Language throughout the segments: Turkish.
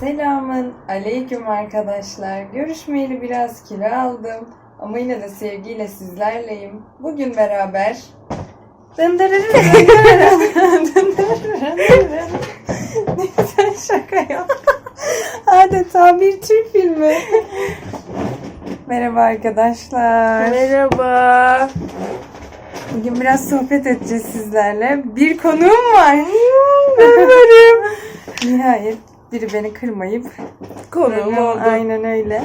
Selamın aleyküm arkadaşlar. Görüşmeyeli biraz kilo aldım. Ama yine de sevgiyle sizlerleyim. Bugün beraber ne güzel şaka ya. Adeta bir Türk filmi. Merhaba arkadaşlar. Merhaba. Bugün biraz sohbet edeceğiz sizlerle. Bir konuğum var. Hmm, ben varım. Nihayet biri beni kırmayıp Konuğum oldu. Aynen öyle.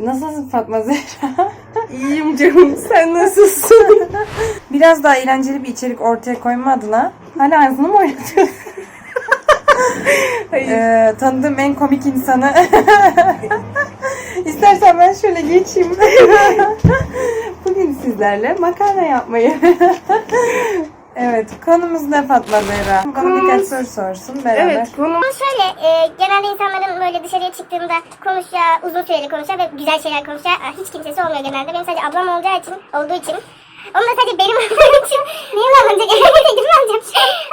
Nasılsın Fatma Zehra? İyiyim canım. Sen nasılsın? Biraz daha eğlenceli bir içerik ortaya koyma adına hala ağzını mı oynatıyorsun? Hayır. Ee, tanıdığım en komik insanı. İstersen ben şöyle geçeyim. Bugün sizlerle makarna yapmayı. Evet, konumuz ne Fatma Zehra? Bana Konumuz- birkaç soru sorsun beraber. evet konum Ama şöyle, e, genelde insanların böyle dışarıya çıktığında konuşacağı, uzun süreli konuşacağı ve güzel şeyler konuşacağı e, hiç kimsesi olmuyor genelde. Benim sadece ablam olacağı için, olduğu için. Onu da sadece benim olduğum için niye alınacak? Gidip alacağım.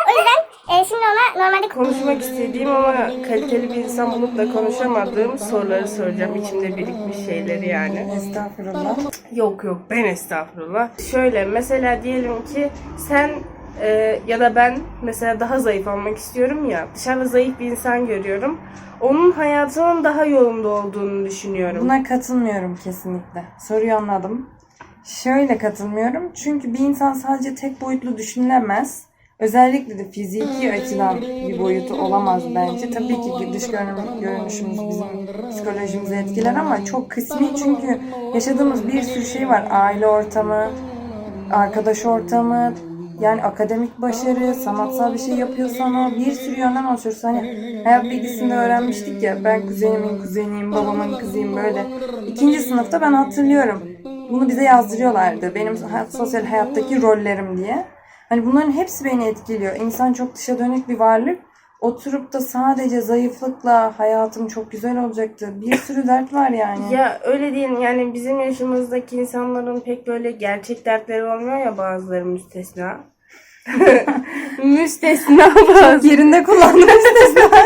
O yüzden e, şimdi ona normalde konuşmak istediğim ama kaliteli bir insan bulup da konuşamadığım soruları soracağım. İçimde birikmiş şeyleri yani. Estağfurullah. Yok yok ben estağfurullah. Şöyle mesela diyelim ki sen e, ya da ben mesela daha zayıf olmak istiyorum ya. Dışarıda zayıf bir insan görüyorum. Onun hayatının daha yolunda olduğunu düşünüyorum. Buna katılmıyorum kesinlikle. Soruyu anladım. Şöyle katılmıyorum. Çünkü bir insan sadece tek boyutlu düşünülemez. Özellikle de fiziki açıdan bir boyutu olamaz bence. Tabii ki dış görünüşümüz bizim psikolojimizi etkiler ama çok kısmi çünkü yaşadığımız bir sürü şey var. Aile ortamı, arkadaş ortamı, yani akademik başarı, sanatsal bir şey yapıyorsan o bir sürü yönden oluşuyor. Hani hayat bilgisinde öğrenmiştik ya ben kuzenimin kuzeniyim, babamın kızıyım böyle. İkinci sınıfta ben hatırlıyorum. Bunu bize yazdırıyorlardı. Benim sosyal hayattaki rollerim diye. Hani bunların hepsi beni etkiliyor. İnsan çok dışa dönük bir varlık. Oturup da sadece zayıflıkla hayatım çok güzel olacaktı. Bir sürü dert var yani. Ya öyle değil yani bizim yaşımızdaki insanların pek böyle gerçek dertleri olmuyor ya bazıları müstesna. müstesna bazı. Yerinde kullandım müstesna.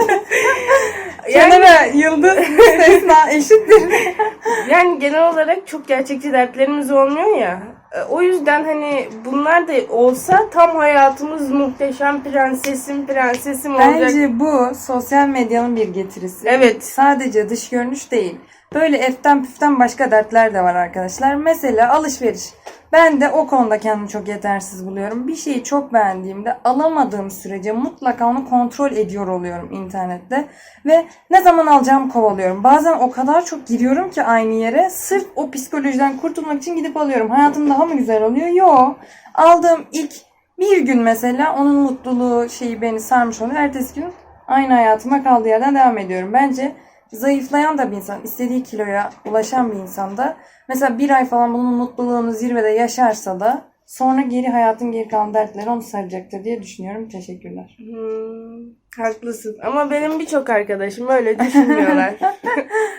Yani, Kenara yıldız müstesna eşittir. yani genel olarak çok gerçekçi dertlerimiz olmuyor ya. E, O yüzden hani bunlar da olsa tam hayatımız muhteşem prensesim prensesim olacak. Bence bu sosyal medyanın bir getirisi. Evet. Sadece dış görünüş değil. Böyle eften püften başka dertler de var arkadaşlar. Mesela alışveriş. Ben de o konuda kendimi çok yetersiz buluyorum. Bir şeyi çok beğendiğimde alamadığım sürece mutlaka onu kontrol ediyor oluyorum internette. Ve ne zaman alacağımı kovalıyorum. Bazen o kadar çok giriyorum ki aynı yere. Sırf o psikolojiden kurtulmak için gidip alıyorum. Hayatım daha mı güzel oluyor? Yo. Aldığım ilk bir gün mesela onun mutluluğu şeyi beni sarmış oluyor. Ertesi gün aynı hayatıma kaldığı yerden devam ediyorum. Bence zayıflayan da bir insan, istediği kiloya ulaşan bir insan da mesela bir ay falan bunun mutluluğunu zirvede yaşarsa da sonra geri hayatın geri kalan dertleri onu saracaktır diye düşünüyorum. Teşekkürler. Hmm, haklısın ama benim birçok arkadaşım öyle düşünmüyorlar.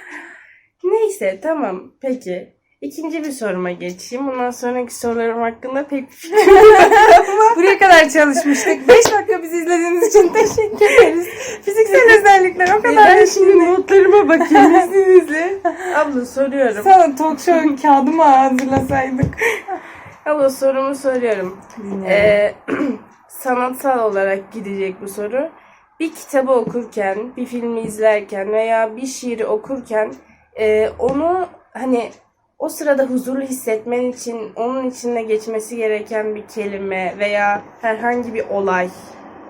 Neyse tamam peki. İkinci bir soruma geçeyim. Bundan sonraki sorularım hakkında pek fikrim Buraya kadar çalışmıştık. 5 dakika bizi izlediğiniz için teşekkür ederiz. Fiziksel özellikler o kadar Ben şimdi notlarıma bakayım izninizle. Abla soruyorum. Sana talk show kağıdımı hazırlasaydık. Abla sorumu soruyorum. Ee, sanatsal olarak gidecek bu soru. Bir kitabı okurken, bir filmi izlerken veya bir şiiri okurken e, onu hani o sırada huzurlu hissetmen için onun içinde geçmesi gereken bir kelime veya herhangi bir olay,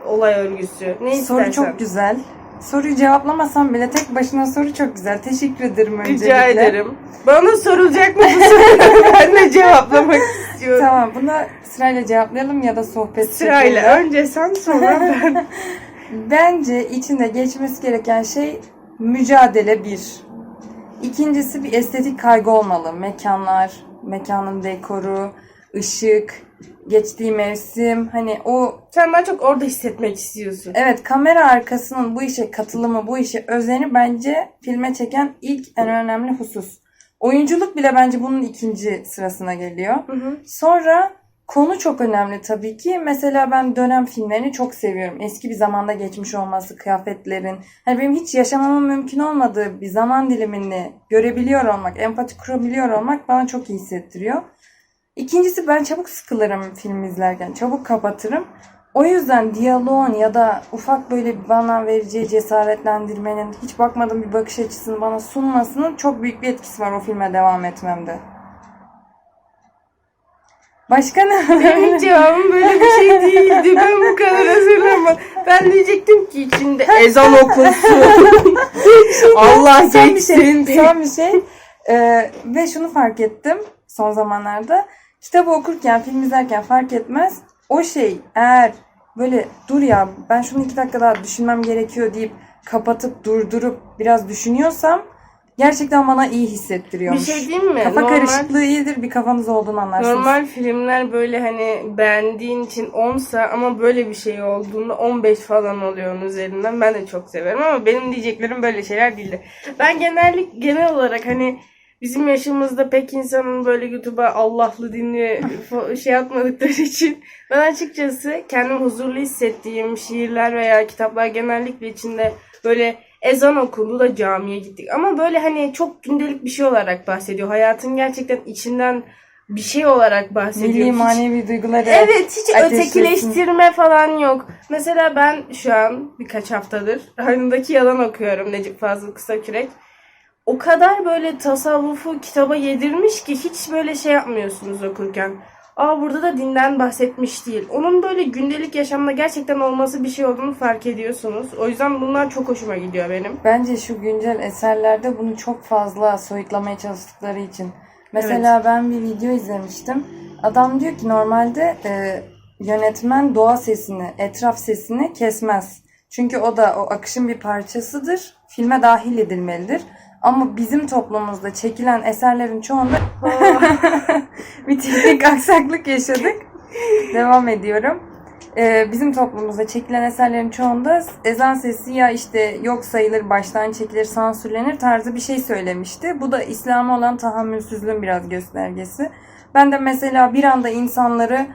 olay örgüsü ne Soru istersen. çok güzel. Soruyu cevaplamasam bile tek başına soru çok güzel. Teşekkür ederim öncelikle. Rica ederim. Bana sorulacak mı bu soru? ben de cevaplamak istiyorum. Tamam bunu sırayla cevaplayalım ya da sohbet Sırayla. şeklinde. Önce sen sonra ben. Bence içinde geçmesi gereken şey mücadele bir. İkincisi bir estetik kaygı olmalı. Mekanlar, mekanın dekoru, ışık, geçtiği mevsim. Hani o Sen daha çok orada hissetmek istiyorsun. evet kamera arkasının bu işe katılımı, bu işe özeni bence filme çeken ilk en önemli husus. Oyunculuk bile bence bunun ikinci sırasına geliyor. Hı hı. Sonra Konu çok önemli tabii ki. Mesela ben dönem filmlerini çok seviyorum. Eski bir zamanda geçmiş olması, kıyafetlerin. Hani benim hiç yaşamamın mümkün olmadığı bir zaman dilimini görebiliyor olmak, empati kurabiliyor olmak bana çok iyi hissettiriyor. İkincisi ben çabuk sıkılırım film izlerken. Çabuk kapatırım. O yüzden diyaloğun ya da ufak böyle bana vereceği cesaretlendirmenin, hiç bakmadığım bir bakış açısını bana sunmasının çok büyük bir etkisi var o filme devam etmemde. Başka ne? Benim cevabım böyle bir şey değildi. Ben bu kadar hazırlamadım. Ben diyecektim ki içinde ezan okunsun. Allah son bir geçsin şey, diye. son bir şey. Ee, ve şunu fark ettim son zamanlarda. Kitabı okurken, film izlerken fark etmez. O şey eğer böyle dur ya ben şunu iki dakika daha düşünmem gerekiyor deyip kapatıp durdurup biraz düşünüyorsam gerçekten bana iyi Bir hissettiriyormuş. şey diyeyim mi? Kafa Normal- karışıklığı iyidir bir kafanız olduğunu anlarsınız. Normal filmler böyle hani beğendiğin için 10'sa ama böyle bir şey olduğunda 15 falan oluyor onun üzerinden. Ben de çok severim ama benim diyeceklerim böyle şeyler değildi. Ben genellik genel olarak hani bizim yaşımızda pek insanın böyle YouTube'a Allah'lı dinli şey atmadıkları için ben açıkçası kendimi huzurlu hissettiğim şiirler veya kitaplar genellikle içinde böyle ezan okundu da camiye gittik. Ama böyle hani çok gündelik bir şey olarak bahsediyor. Hayatın gerçekten içinden bir şey olarak bahsediyor. Milli Hiç- manevi duyguları Evet hiç ateşlesin. ötekileştirme falan yok. Mesela ben şu an birkaç haftadır Hayrındaki Yalan okuyorum Necip Fazıl Kısakürek. O kadar böyle tasavvufu kitaba yedirmiş ki hiç böyle şey yapmıyorsunuz okurken. Aa burada da dinden bahsetmiş değil. Onun böyle gündelik yaşamda gerçekten olması bir şey olduğunu fark ediyorsunuz. O yüzden bunlar çok hoşuma gidiyor benim. Bence şu güncel eserlerde bunu çok fazla soyutlamaya çalıştıkları için. Mesela ben bir video izlemiştim. Adam diyor ki normalde e, yönetmen doğa sesini, etraf sesini kesmez. Çünkü o da o akışın bir parçasıdır. Filme dahil edilmelidir. Ama bizim toplumumuzda çekilen eserlerin çoğunda bir teknik aksaklık yaşadık. Devam ediyorum. Ee, bizim toplumumuzda çekilen eserlerin çoğunda ezan sesi ya işte yok sayılır, baştan çekilir, sansürlenir tarzı bir şey söylemişti. Bu da İslam'a olan tahammülsüzlüğün biraz göstergesi. Ben de mesela bir anda insanları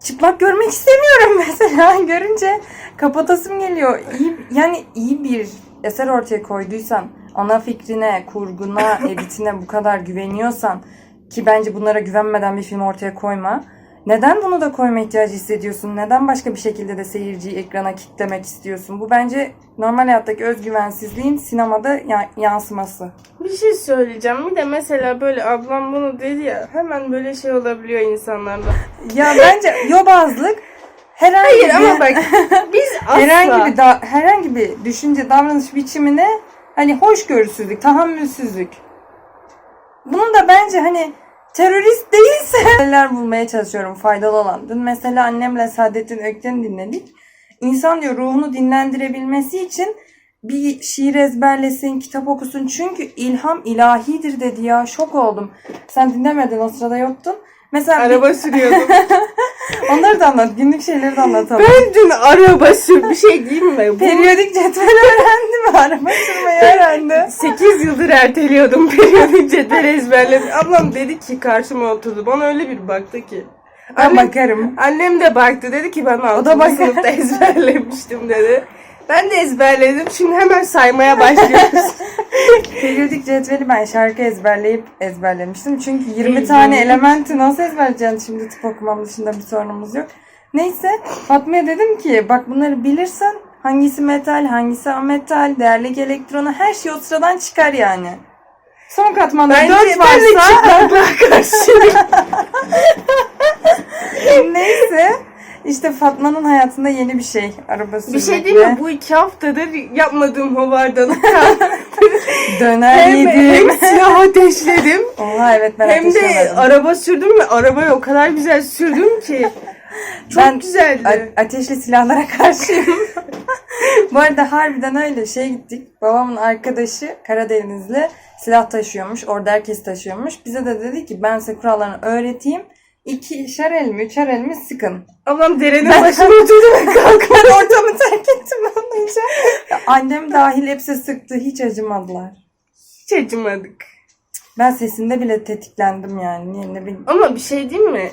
çıplak görmek istemiyorum mesela. Görünce kapatasım geliyor. İyi, yani iyi bir eser ortaya koyduysan, ana fikrine, kurguna, editine bu kadar güveniyorsan ki bence bunlara güvenmeden bir film ortaya koyma. Neden bunu da koyma ihtiyacı hissediyorsun? Neden başka bir şekilde de seyirciyi ekrana kitlemek istiyorsun? Bu bence normal hayattaki özgüvensizliğin sinemada ya- yansıması. Bir şey söyleyeceğim. Bir de mesela böyle ablam bunu dedi ya hemen böyle şey olabiliyor insanlarda. Ya bence yobazlık herhangi Hayır bir, ama bak biz asla herhangi bir da- herhangi bir düşünce, davranış biçimine hani hoşgörüsüzlük, tahammülsüzlük. Bunun da bence hani terörist değilse şeyler bulmaya çalışıyorum faydalı olan. Dün mesela annemle Saadettin Ökten'i dinledik. İnsan diyor ruhunu dinlendirebilmesi için bir şiir ezberlesin, kitap okusun. Çünkü ilham ilahidir dedi ya. Şok oldum. Sen dinlemedin o sırada yoktun. Mesela araba sürüyordum. onları da anlat. Günlük şeyleri de anlatalım. ben dün araba sür bir şey diyeyim mi? Bu Periyodik cetvel öğrendi mi? Araba sürmeyi öğrendi. 8 yıldır erteliyordum periyodik cetvel ezberledim. Ablam dedi ki karşıma oturdu. Bana öyle bir baktı ki. Ben Annem, bakarım. annem de baktı dedi ki ben 6. da bakar. sınıfta ezberlemiştim dedi. Ben de ezberledim. Şimdi hemen saymaya başlıyoruz. Periyodik cetveli ben şarkı ezberleyip ezberlemiştim. Çünkü 20 Ezberleyip. tane elementi nasıl ezberleyeceksin şimdi tıp okumam dışında bir sorunumuz yok. Neyse Fatma'ya dedim ki bak bunları bilirsen hangisi metal, hangisi ametal, değerli elektronu her şey o sıradan çıkar yani. Son katmanda Bence 4 ben de varsa çıplaklığa karşıyım. neyse işte Fatma'nın hayatında yeni bir şey araba sürmek Bir şey değil mi? Bu iki haftadır yapmadığım hovardalık Döner hem, yedim. hem silah ateşledim Oha evet ben hem de araba sürdüm ve arabayı o kadar güzel sürdüm ki. Çok Ben güzeldi. Ateşli silahlara karşıyım. Bu arada harbiden öyle şey gittik. Babamın arkadaşı Karadenizli silah taşıyormuş. Orada herkes taşıyormuş. Bize de dedi ki ben size kurallarını öğreteyim. İkişer el mi, üçer el mi sıkın. Ablam derenin başına oturdu ve. Ben ortamı terk ettim anlayınca. Annem dahil hepsi sıktı. Hiç acımadılar. Hiç acımadık. Ben sesinde bile tetiklendim yani. Niye ne bileyim. Ama bir şey değil mi?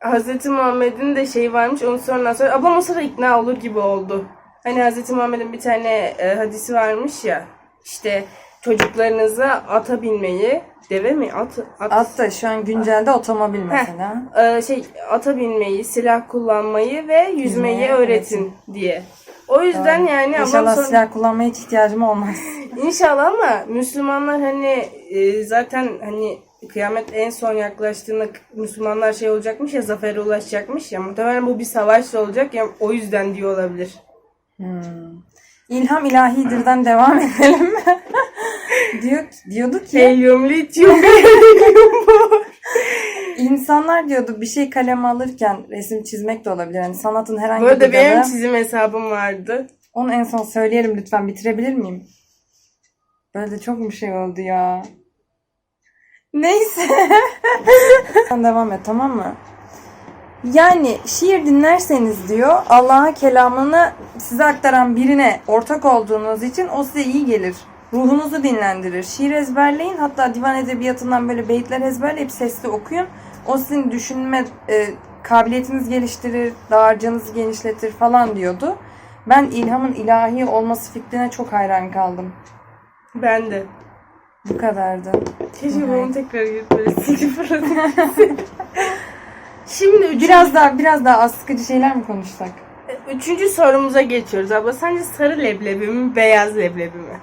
Hazreti Muhammed'in de şey varmış onu sonradan sonra ablam o sırada ikna olur gibi oldu. Hani Hazreti Muhammed'in bir tane e, hadisi varmış ya işte çocuklarınıza ata binmeyi deve mi at, at, At da şu an güncelde otomobil mesela. e, şey ata binmeyi silah kullanmayı ve yüzmeyi Yüzmeyi öğretin diye. O yüzden yani İnşallah sonra- silah kullanmaya hiç ihtiyacım olmaz. İnşallah ama Müslümanlar hani e, zaten hani kıyamet en son yaklaştığında Müslümanlar şey olacakmış ya zafere ulaşacakmış ya muhtemelen bu bir savaşla olacak ya o yüzden diyor olabilir. Hmm. İlham ilahidirden devam edelim. Diyor, diyordu ki Helyum, lityum, helyum bu. insanlar diyordu bir şey kaleme alırken resim çizmek de olabilir. Yani sanatın herhangi Bu bir arada benim dalı. çizim hesabım vardı. Onu en son söyleyelim lütfen bitirebilir miyim? Böyle de çok bir şey oldu ya. Neyse. Sen devam et tamam mı? Yani şiir dinlerseniz diyor Allah'ın kelamını size aktaran birine ortak olduğunuz için o size iyi gelir. Ruhunuzu dinlendirir. Şiir ezberleyin hatta divan edebiyatından böyle beyitler ezberleyip sesli okuyun. O sizin düşünme e, kabiliyetinizi geliştirir, dağarcığınızı genişletir falan diyordu. Ben ilhamın ilahi olması fikrine çok hayran kaldım. Ben de. Bu kadardı. Keşke bunu tekrar fırlatayım. Şimdi üçüncü, Biraz daha biraz daha az sıkıcı şeyler mi konuşsak? üçüncü sorumuza geçiyoruz abla. Sence sarı leblebi mi, beyaz leblebi mi?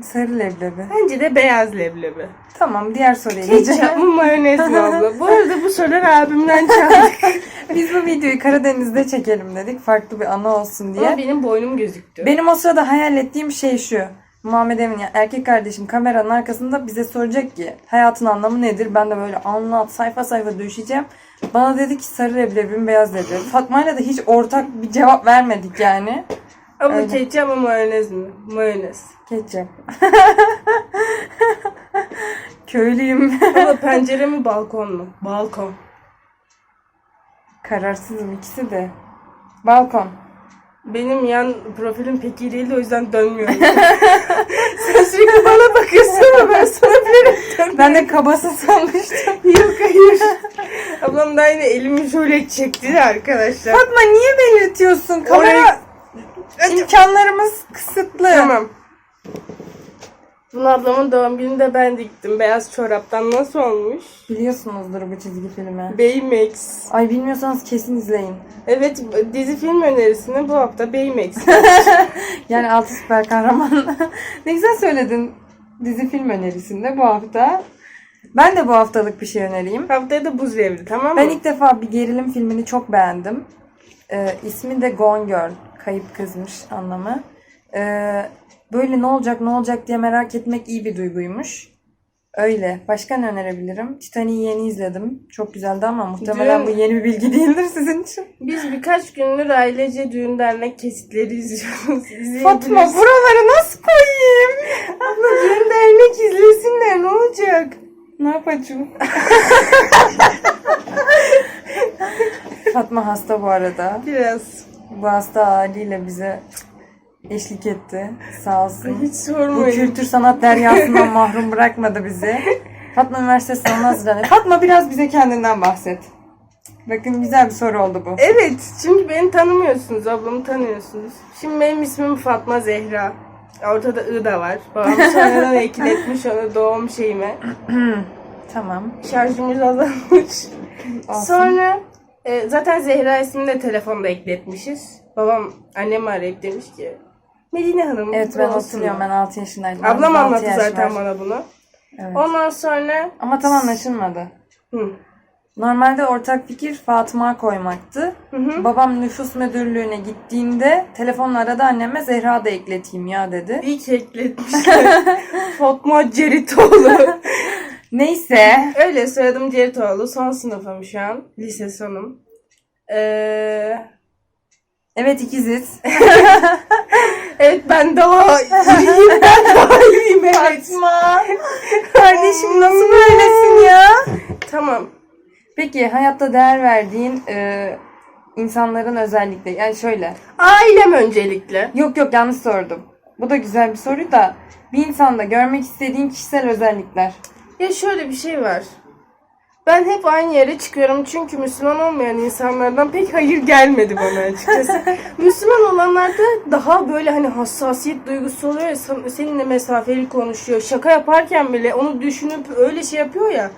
Sarı leblebi. Bence de beyaz leblebi. Tamam diğer soruya Ketçap geçelim. mı mayonez mi abla? Bu arada bu soruları abimden çaldık. Biz bu videoyu Karadeniz'de çekelim dedik. Farklı bir anı olsun diye. Ama benim boynum gözüktü. Benim o sırada hayal ettiğim şey şu. Muhammed Emin yani erkek kardeşim kameranın arkasında bize soracak ki hayatın anlamı nedir? Ben de böyle anlat sayfa sayfa düşeceğim. Bana dedi ki sarı leblebi mi beyaz leblebi. Fatma'yla da hiç ortak bir cevap vermedik yani. Ama öyle. ketçap mı mayonez mi? Mayonez. Ketçap. Köylüyüm. Ama pencere mi balkon mu? Balkon. Kararsızım ikisi de. Balkon. Benim yan profilim pek iyi değildi o yüzden dönmüyorum. Sen sürekli bana bakıyorsun ama ben sana bilerek. Ben de kabası sanmıştım. Yok hayır. Ablam da yine elimi şöyle çekti de arkadaşlar. Fatma niye belirtiyorsun? Kamera imkanlarımız kısıtlı. Tamam. Bunu ablamın doğum gününde ben diktim. Beyaz çoraptan nasıl olmuş? Biliyorsunuzdur bu çizgi filmi. Baymax. Ay bilmiyorsanız kesin izleyin. Evet dizi film önerisini bu hafta Baymax. Yani altı süper kahraman. ne güzel söyledin dizi film önerisinde bu hafta. Ben de bu haftalık bir şey önereyim. Haftaya da buz devri tamam mı? Ben ilk defa bir gerilim filmini çok beğendim. Ee, ismi de Gone Girl. Kayıp kızmış anlamı. Ee, böyle ne olacak ne olacak diye merak etmek iyi bir duyguymuş. Öyle. Başka ne önerebilirim? Titanic'i yeni izledim. Çok güzeldi ama muhtemelen Dün- bu yeni bir bilgi değildir sizin için. Biz birkaç gündür ailece düğün dernek kesitleri izliyoruz. Fatma buraları nasıl koyayım? Abla düğün dernek izlesinler ne olacak? Ne yapacağım? Fatma hasta bu arada. Biraz. Bu hasta haliyle bize eşlik etti. Sağ olsun. Hiç Bu sormayın. kültür sanat deryasından mahrum bırakmadı bizi. Fatma üniversite sınavına hazırlanıyor. Fatma biraz bize kendinden bahset. Bakın güzel bir soru oldu bu. Evet çünkü beni tanımıyorsunuz ablamı tanıyorsunuz. Şimdi benim ismim Fatma Zehra. Ortada I da var. Babam sonradan ekletmiş onu doğum şeyime. Tamam. Şarjımız azalmış. Olsun. Sonra e, zaten Zehra ismini de telefonda ekletmişiz. Babam annemi arayıp demiş ki Medine Hanım. Evet ben hatırlıyorum. mu?" Ben 6 yaşındaydım. Ablam anlattı zaten var. bana bunu. Evet. Ondan sonra Ama tam anlaşılmadı. Hı. Normalde ortak fikir Fatıma koymaktı. Hı hı. Babam nüfus müdürlüğüne gittiğinde telefonla aradı anneme Zehra da ekleteyim ya dedi. İyi ki ekletmişler. Fatma Ceritoğlu. Neyse. Öyle soyadım Ceritoğlu. Son sınıfım şu an. Lise sonum. Ee, Evet ikiziz. evet ben daha iyiyim. Ben daha iyiyim evet. Fatma. Kardeşim nasıl böylesin ya? Tamam. Peki hayatta değer verdiğin e, insanların özellikle yani şöyle. Ailem öncelikle. Yok yok yanlış sordum. Bu da güzel bir soru da bir insanda görmek istediğin kişisel özellikler. Ya şöyle bir şey var. Ben hep aynı yere çıkıyorum çünkü Müslüman olmayan insanlardan pek hayır gelmedi bana açıkçası. Müslüman olanlarda daha böyle hani hassasiyet duygusu oluyor ya sen- seninle mesafeli konuşuyor. Şaka yaparken bile onu düşünüp öyle şey yapıyor ya.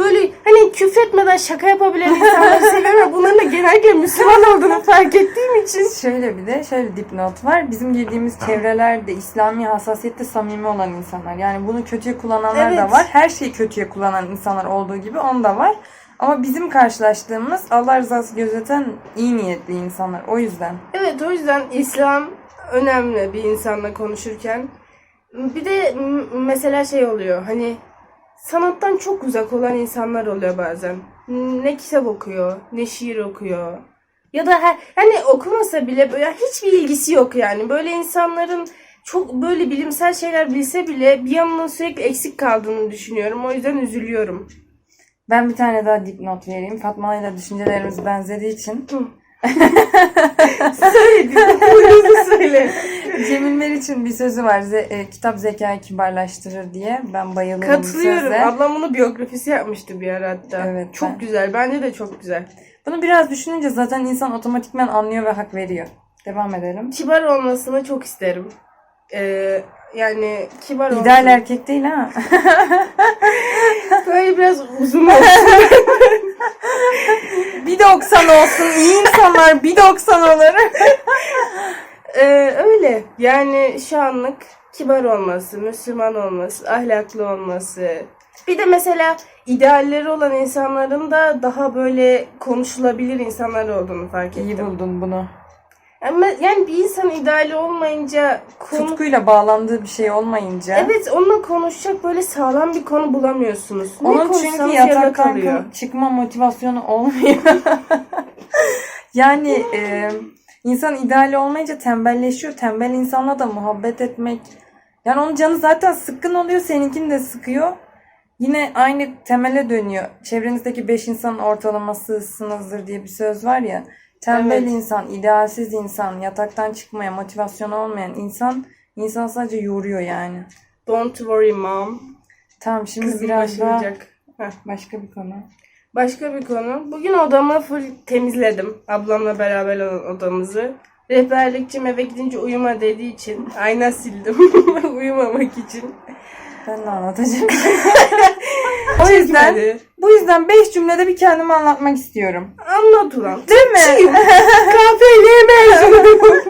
Böyle hani küfretmeden şaka yapabilen insanları seviyorum ama bunların da genellikle Müslüman olduğunu fark ettiğim için. Şöyle bir de şöyle dipnot var. Bizim girdiğimiz çevrelerde İslami hassasiyette samimi olan insanlar. Yani bunu kötüye kullananlar da Evet. var. Her şeyi kötüye kullanan insanlar olduğu gibi on da var. Ama bizim karşılaştığımız Allah rızası gözeten iyi niyetli insanlar. O yüzden. Evet o yüzden İslam önemli bir insanla konuşurken. Bir de mesela şey oluyor hani sanattan çok uzak olan insanlar oluyor bazen. Ne kitap okuyor, ne şiir okuyor. Ya da her, hani okumasa bile böyle hiçbir ilgisi yok yani. Böyle insanların çok böyle bilimsel şeyler bilse bile bir yanının sürekli eksik kaldığını düşünüyorum. O yüzden üzülüyorum. Ben bir tane daha dipnot vereyim. Fatma ile düşüncelerimiz benzediği için. Söyle, buyurun söyle. Cemil Meriç'in bir sözü var. Ze- e, kitap zekayı kibarlaştırır diye. Ben bayılırım bu Katılıyorum. söze. Ablam bunu biyografisi yapmıştı bir ara hatta. Evet, Çok ben- güzel. Bence de çok güzel. Bunu biraz düşününce zaten insan otomatikman anlıyor ve hak veriyor. Devam edelim. Kibar olmasını çok isterim. Ee, yani kibar İdeal olsun. erkek değil ha. Böyle biraz uzun olsun. 1.90 olsun. iyi insanlar 1.90 olur. Ee, öyle. Yani şu anlık kibar olması, Müslüman olması, ahlaklı olması. Bir de mesela idealleri olan insanların da daha böyle konuşulabilir insanlar olduğunu fark ettim. İyi buldun bunu. Ama yani bir insan ideali olmayınca konu... Tutkuyla bağlandığı bir şey olmayınca. Evet onunla konuşacak böyle sağlam bir konu bulamıyorsunuz. Ne Onun çünkü yataktan kalıyor. çıkma motivasyonu olmuyor. yani e, insan ideali olmayınca tembelleşiyor. Tembel insanla da muhabbet etmek. Yani onun canı zaten sıkkın oluyor. Seninkini de sıkıyor. Yine aynı temele dönüyor. Çevrenizdeki 5 insanın ortalamasısınızdır diye bir söz var ya. Tembel Evet. insan, idealsiz insan, yataktan çıkmaya motivasyonu olmayan insan, insan sadece yoruyor yani. Don't worry mom. Tamam şimdi Kızım biraz daha başlayacak. Heh. başka bir konu. Başka bir konu. Bugün odamı full temizledim. Ablamla beraber olan odamızı. Rehberlikçim eve gidince uyuma dediği için ayna sildim. Uyumamak için. Ben de anlatacağım. o yüzden Çekmedi. bu yüzden 5 cümlede bir kendimi anlatmak istiyorum. Anlat ulan. Değil mi? KPL'ye mezunum.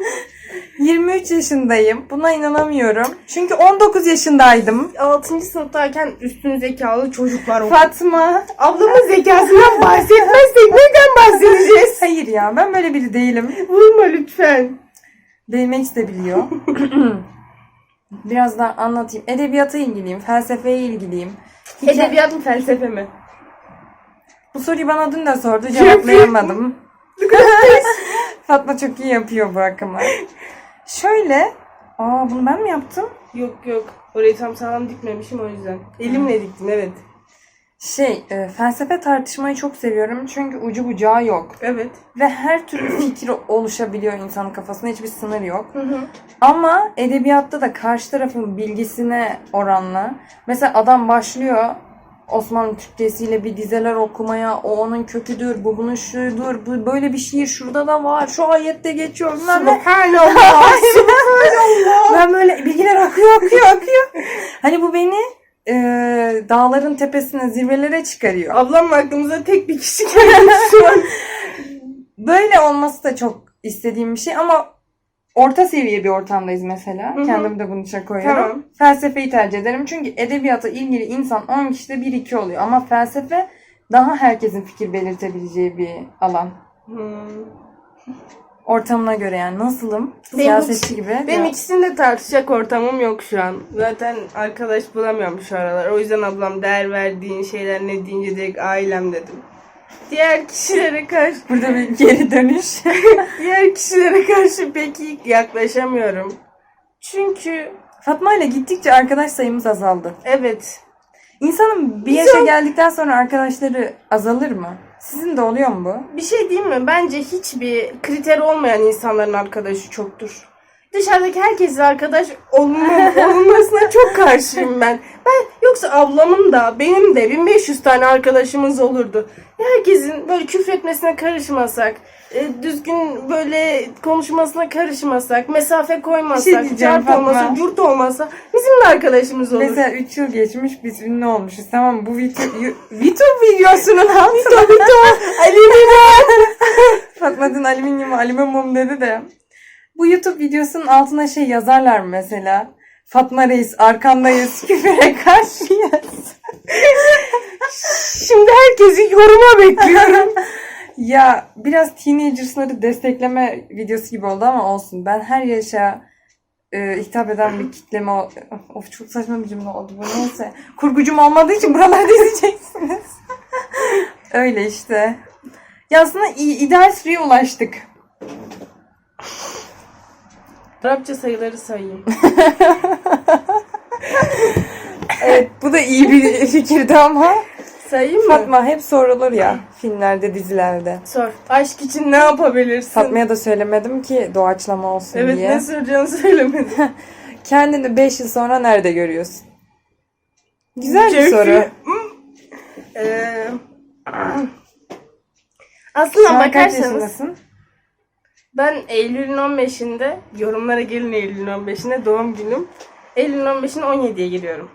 23 yaşındayım. Buna inanamıyorum. Çünkü 19 yaşındaydım. 6. sınıftayken üstün zekalı çocuklar okudum. Fatma. Ablamın zekasından bahsetmezsek neden bahsedeceğiz? Hayır ya ben böyle biri değilim. Vurma lütfen. Bilmek de biliyor. Biraz daha anlatayım. Edebiyata ilgiliyim. Felsefeye ilgiliyim. Hikaye- Edebiyat mı felsefe mi? Bu soruyu bana dün de sordu. Cevaplayamadım. Fatma çok iyi yapıyor bu akımı. Şöyle. Aa bunu ben mi yaptım? Yok yok. Orayı tam sağlam dikmemişim o yüzden. Elimle diktim evet. Şey, e, felsefe tartışmayı çok seviyorum çünkü ucu bucağı yok. Evet. Ve her türlü fikir oluşabiliyor insanın kafasında, hiçbir sınır yok. Hı hı. Ama edebiyatta da karşı tarafın bilgisine oranla, mesela adam başlıyor Osmanlı Türkçesiyle bir dizeler okumaya, o onun köküdür, bu bunun şudur, bu böyle bir şiir şurada da var, şu ayette geçiyor. bilmem ne. Subhanallah. Ben böyle bilgiler akıyor, akıyor, akıyor. Hani bu beni e, dağların tepesine, zirvelere çıkarıyor. Ablamla aklımıza tek bir kişi geldi şu an. Böyle olması da çok istediğim bir şey ama orta seviye bir ortamdayız mesela. Hı hı. Kendimi de bunun içine koyuyorum. Tamam. Felsefeyi tercih ederim. Çünkü edebiyata ilgili insan 10 kişide 1-2 oluyor. Ama felsefe daha herkesin fikir belirtebileceği bir alan. Hmm. Ortamına göre yani nasılım? Benim Siyasetçi gibi. Benim Ya- ikisini de tartışacak ortamım yok şu an. Zaten arkadaş bulamıyorum şu aralar. O yüzden ablam değer verdiğin şeyler ne deyince direkt ailem dedim. Diğer kişilere karşı Burada bir geri dönüş. diğer kişilere karşı pek iyi yaklaşamıyorum. Çünkü Fatma ile gittikçe arkadaş sayımız azaldı. evet İnsanın bir yaşa geldikten sonra arkadaşları azalır mı? Sizin de oluyor mu bu? bir şey diyeyim mi? Bence hiçbir kriter olmayan insanların arkadaşı çoktur. Dışarıdaki herkesle arkadaş olma, olmasına çok karşıyım ben. Ben yoksa ablamın da benim de 1500 tane arkadaşımız olurdu. Herkesin böyle küfretmesine karışmasak, e, düzgün böyle konuşmasına karışmasak, mesafe koymasak, şey diyeceğim cart Fatma. olmasa, curt olmasa bizim de arkadaşımız olur. Mesela 3 yıl geçmiş biz ünlü olmuşuz tamam mı? Bu YouTube, YouTube videosunun altına alüminyum. Fatma dün alüminyum alüminyum dedi de. Bu YouTube videosunun altına şey yazarlar mı mesela? Fatma Reis arkandayız küfere karşıyız. Şimdi herkesi yoruma bekliyorum. Ya biraz teenagers'ları destekleme videosu gibi oldu ama olsun. Ben her yaşa e, hitap eden bir kitleme of çok saçma bir cümle oldu bu neyse. Kurgucum olmadığı için buralarda izleyeceksiniz. Öyle işte. Ya aslında ideal süreye ulaştık. Arapça sayıları sayayım. Evet bu da iyi bir fikirdi ama. Sayayım mı? Fatma hep sorulur ya filmlerde dizilerde. Sor. Aşk için ne yapabilirsin? Fatma'ya da söylemedim ki doğaçlama olsun Evet diye. ne soracağını söylemedim. Kendini 5 yıl sonra nerede görüyorsun? Güzel bir soru. Ee, Şu aslında an kaç bakarsanız? Ben Eylül'ün 15'inde yorumlara gelin Eylül'ün 15'inde doğum günüm. Eylül'ün 15'inde 17'ye giriyorum.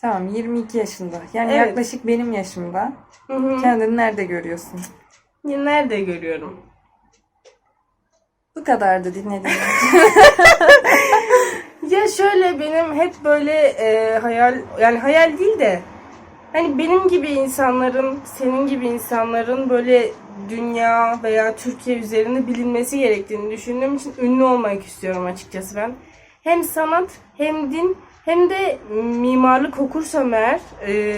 Tamam 22 yaşında. Yani Evet. yaklaşık benim yaşımda. Hı hı. Kendini nerede görüyorsun? Ya Nerede görüyorum? Bu kadardı dinlediğim. Ya şöyle benim hep böyle e, hayal yani hayal değil de hani benim gibi insanların, senin gibi insanların böyle dünya veya Türkiye üzerinde bilinmesi gerektiğini düşündüğüm için ünlü olmak istiyorum açıkçası ben. Hem sanat hem din hem de mimarlık okursam eğer e,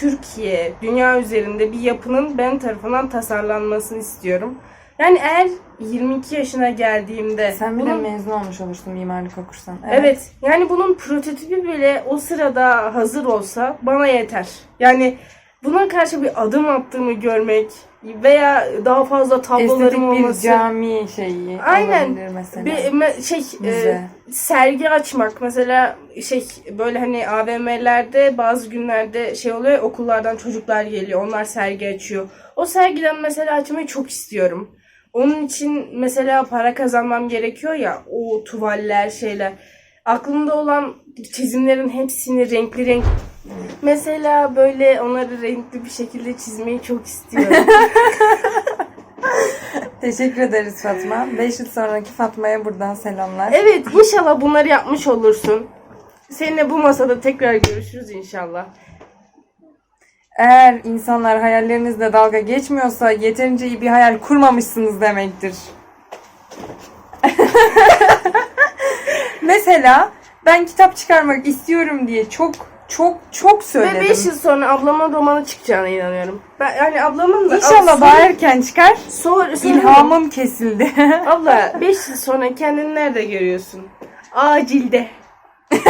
Türkiye, dünya üzerinde bir yapının ben tarafından tasarlanmasını istiyorum. Yani eğer 22 yaşına geldiğimde Sen bile bunun- mezun olmuş olursun mimarlık okursan. Evet. Yani bunun prototipi bile o sırada hazır olsa bana yeter. Yani buna karşı bir adım attığımı görmek veya daha fazla Estetik tablolarım bir olması. cami şeyi Aynen. mesela. Bir me- şey e, sergi açmak mesela şey böyle hani AVM'lerde bazı günlerde şey oluyor okullardan çocuklar geliyor onlar sergi açıyor. O sergiden mesela açmayı çok istiyorum. Onun için mesela para kazanmam gerekiyor ya o tuvaller şeyler. Aklımda olan çizimlerin hepsini renkli renk Mesela böyle onları renkli bir şekilde çizmeyi çok istiyorum. Teşekkür ederiz Fatma. 5 yıl sonraki Fatma'ya buradan selamlar. Evet inşallah bunları yapmış olursun. Seninle bu masada tekrar görüşürüz inşallah. Eğer insanlar hayallerinizle dalga geçmiyorsa yeterince iyi bir hayal kurmamışsınız demektir. Mesela ben kitap çıkarmak istiyorum diye çok çok çok söyledim. Ve 5 yıl sonra ablamın romanı çıkacağına inanıyorum. Ben yani ablamın da İnşallah daha erken çıkar. Sor, sor, İlhamım kesildi. Abla 5 yıl sonra kendini nerede görüyorsun? Acilde.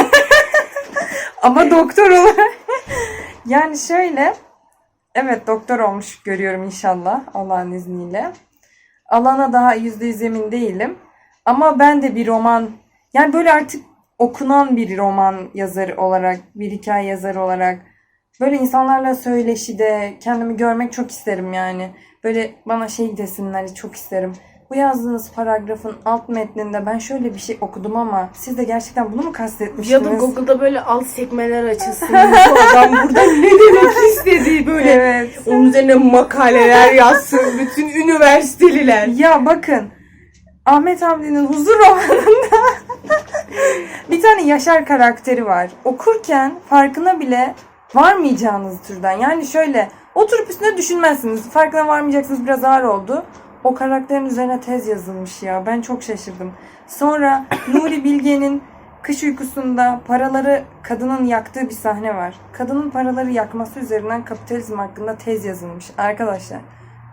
Ama doktor olarak. yani şöyle. Evet doktor olmuş görüyorum inşallah Allah'ın izniyle. Alana daha yüzde yüz emin değilim. Ama ben de bir roman yani böyle artık okunan bir roman yazarı olarak, bir hikaye yazarı olarak böyle insanlarla söyleşide kendimi görmek çok isterim yani. Böyle bana şey desinler çok isterim. Bu yazdığınız paragrafın alt metninde ben şöyle bir şey okudum ama siz de gerçekten bunu mu kastetmiştiniz? Ya da Google'da böyle alt sekmeler açılsın. Bu adam burada ne demek istediği böyle. Evet. Onun üzerine makaleler yazsın. Bütün üniversiteliler. Ya bakın Ahmet Hamdi'nin Huzur romanında bir tane Yaşar karakteri var. Okurken farkına bile varmayacağınız türden. Yani şöyle oturup üstüne düşünmezsiniz. Farkına varmayacaksınız biraz ağır oldu. O karakterin üzerine tez yazılmış ya. Ben çok şaşırdım. Sonra Nuri Bilge'nin Kış uykusunda paraları kadının yaktığı bir sahne var. Kadının paraları yakması üzerinden kapitalizm hakkında tez yazılmış. Arkadaşlar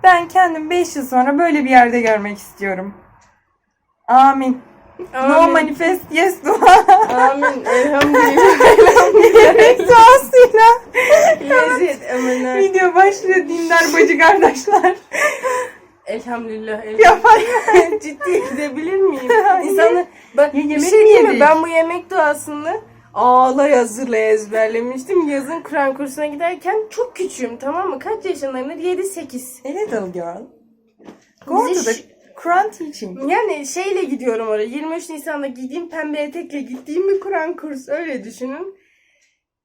ben kendim 5 yıl sonra böyle bir yerde görmek istiyorum. Amin. No Amin. manifest yes dua. Amin. Elhamdülillah. Duasıyla. Lezzet. Video başlıyor dindar bacı kardeşler. Elhamdülillah. Yapar. Ciddi gidebilir miyim? İnsanlar bak Ya yemek Komik. ben bu yemek duasını ağlay hazırlaya ezberlemiştim. Yazın Kur'an kursuna giderken çok küçüğüm tamam mı? Kaç yaşındayım? 7-8. A little girl. Go to the Quran teaching. Yani şeyle gidiyorum oraya. 23 Nisan'da giydiğim pembe etekle gittiğim bir Kur'an kursu. Öyle düşünün.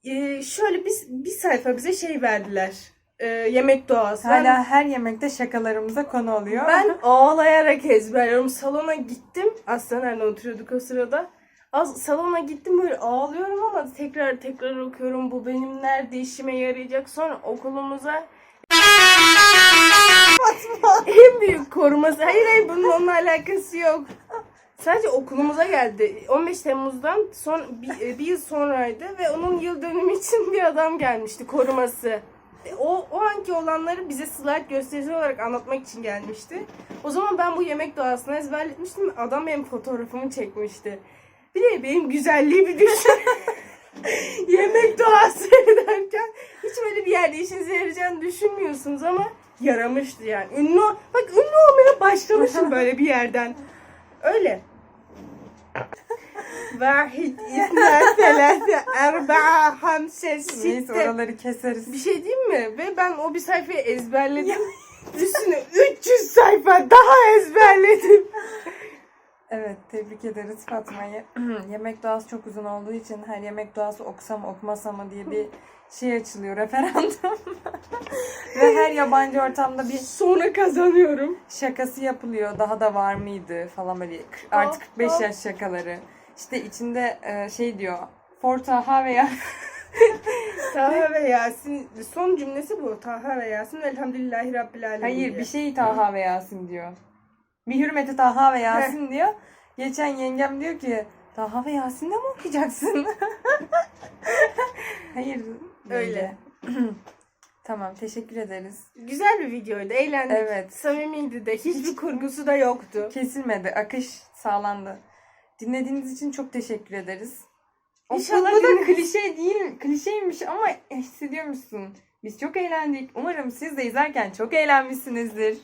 Ee, şöyle bir, bir sayfa bize şey verdiler. Ee, yemek. Ben- Hala her yemekte şakalarımıza konu oluyor. Ben ağlayarak ezberliyorum. Salona gittim. Aslan nerede oturuyorduk o sırada. Az, salona gittim böyle ağlıyorum ama tekrar tekrar okuyorum. Bu benim nerede işime yarayacak. Sonra okulumuza en büyük koruması. Hayır hayır bunun onunla alakası yok. Sadece okulumuza geldi. 15 Temmuz'dan son bir, e, bir yıl sonraydı ve onun yıl dönümü için bir adam gelmişti koruması. E, O, o anki olanları bize slide gösterisi olarak anlatmak için gelmişti. O zaman ben bu yemek doğasını ezberletmiştim. Adam benim fotoğrafımı çekmişti. Bir de benim güzelliği bir düşün. yemek doğası ederken hiç böyle bir yerde işinize yarayacağını düşünmüyorsunuz ama yaramıştı yani. Ünlü, bak ünlü olmaya başlamışım böyle bir yerden. Öyle. Vahid, isna, selase, erba'a, hamse, Neyse sitte. oraları keseriz. Bir şey diyeyim mi? Ve ben o bir sayfayı ezberledim. Üstüne 300 sayfa daha ezberledim. Evet tebrik ederiz Fatma'yı. yemek duası çok uzun olduğu için her yemek duası okusam okumasam mı diye bir şey açılıyor referandum. Ve her yabancı ortamda bir Sonra kazanıyorum. şakası yapılıyor. Daha da var mıydı falan böyle artık 45 yaş şakaları. İşte içinde e, şey diyor. For Taha veya Taha ve Yasin. Son cümlesi bu. Taha ve Yasin. Elhamdülillahi Rabbil Alemin. hayır diye. bir şey Taha ve Yasin diyor. Bir hürmeti Taha ve Yasin diyor. Geçen yengem diyor ki Taha ve Yasin de mi okuyacaksın? hayır. Öyle. tamam teşekkür ederiz. Güzel bir videoydu. Eğlendik. Evet. Samimiydi de. Hiçbir kurgusu da yoktu. Kesilmedi. Akış sağlandı. Dinlediğiniz için çok teşekkür ederiz. Of, İnşallah bu da klişe değil. Klişeymiş ama hissediyormuşsun. Biz çok eğlendik. Umarım siz de izlerken çok eğlenmişsinizdir.